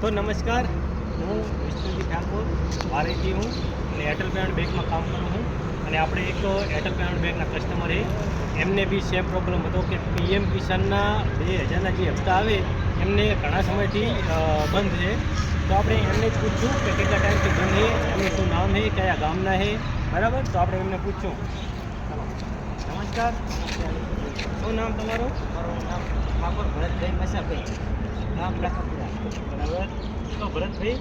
તો નમસ્કાર, હું વિષ્ણુજી ઠાકોર, વારેથી હું અને એરટેલ પેમેન્ટ બેંકમાં કામ કરું છું. અને આપણે એક એરટેલ પેમેન્ટ બેંકના કસ્ટમર એ, એમને બી સેમ પ્રોબ્લેમ હતો કે પીએમ કિસાનના બે હજારના જે હપ્તા આવે, એમને ઘણા સમયથી બંધ છે. તો આપણે એમને પૂછ્યું કે કેટલા ટાઈમથી બંધ છે, એમનું શું નામ છે, કયા ગામના છે? બરાબર? તો આપણે એમને પૂછ્યું. નમસ્કાર. શું નામ તમારું? મારું નામ ઠાકોર ભરતભાઈ મસાભાઈ. ગામ લખાપુરા. બરાબર. તો ભરતભાઈ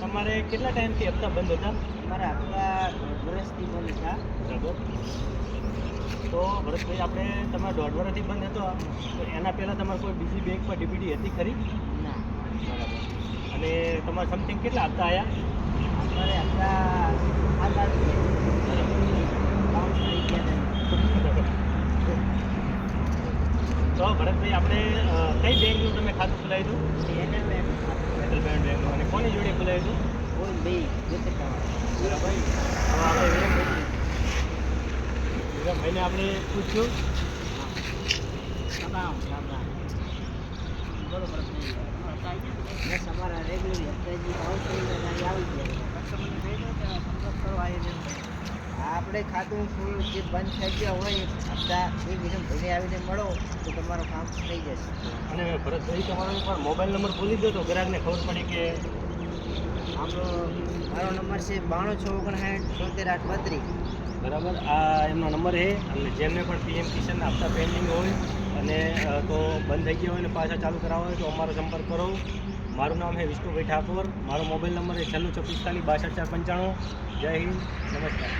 તમારે કેટલા ટાઈમથી હપ્તા બંધ હતા? મારા હપ્તા વર્ષથી બંધ હતા. બરાબર. તો ભરતભાઈ આપણે તમારા દોઢ વર્ષથી બંધ હતો. તો એના પહેલાં તમારે કોઈ બીજી બેંક પર ડીપીટી હતી ખરી? ના. બરાબર. અને તમારે સમથિંગ કેટલા હપ્તા આવ્યા અમારે હપ્તા સાત આઠ બાઉન્સ થઈ ગયા તો ભરતભાઈ આપણે કઈ બેંકનું તમે ખાતું ખોલાવ્યું હતું? એને મેં એરટેલ પેમેન્ટ બેંકનું અને કોની જોડે ખોલાવ્યું હતું? બરાબર આપણે પૂછ્યું. બરોબર. અમારા રેગ્યુલર હપ્તાજી બાઉન્સ થઈ ગયા ત્યાં આવી ગયા સંપર્ક કરવા આપણે ખાતું ફૂલ જે બંધ થઈ ગયા હોય હપ્તા એ વિરમ ભાઈને આવીને મળો તો તમારું કામ થઈ જશે. અને ભરતભાઈ તમારો પણ મોબાઈલ નંબર ભૂલી દો તો ગ્રાહકને ખબર પડી કે આપણો મારો નંબર છે બાણું છ ઓગણસાઠ છોતેર આઠ બત્રીસ. બરાબર? આ એમનો નંબર છે અને જેમને પણ પીએમ કિસાનના હપ્તા પેન્ડિંગ હોય અને તો બંધ થઈ ગયા હોય ને પાછા ચાલુ કરાવવા હોય તો અમારો સંપર્ક કરો. મારું નામ છે વિષ્ણુભાઈ ઠાકોર. મારો મોબાઈલ નંબર છે છન્નું છ બાસઠ ચાર પંચાણું. જય હિન્દ. નમસ્કાર.